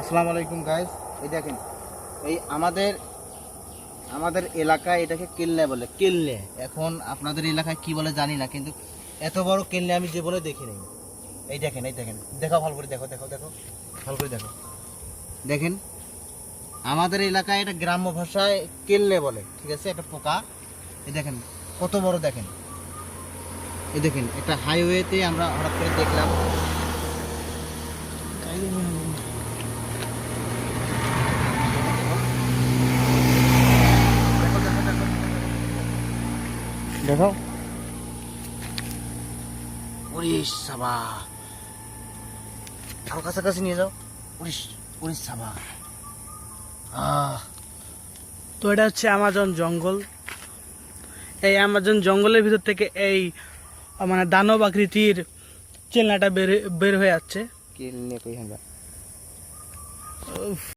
আসসালামু আলাইকুম গাইজ এই দেখেন, এই আমাদের আমাদের এলাকায় এটাকে কেলনে বলে কেলনে এখন আপনাদের এলাকায় কি বলে জানি না, কিন্তু এত বড় কেলনে আমি জীবনে দেখিনি এই দেখেন এই দেখেন। দেখো ভালো করে দেখো দেখো দেখো ভালো করে দেখো। দেখেন, আমাদের এলাকায় এটা গ্রাম্য ভাষায় কেলনে বলে, ঠিক আছে? একটা পোকা। এই দেখেন, কত বড় দেখেন। এই দেখেন, একটা হাইওয়েতে আমরা হঠাৎ করে দেখলাম দেখো উড়িস সাবা। আরও কাছাকাছি নিয়ে যাও। উড়িস উড়িস সাবা। তো এটা হচ্ছে আমাজন জঙ্গল। এই আমাজন জঙ্গলের ভিতর থেকে এই মানে দানব আকৃতির চেলনাটা বের বের হয়ে যাচ্ছে।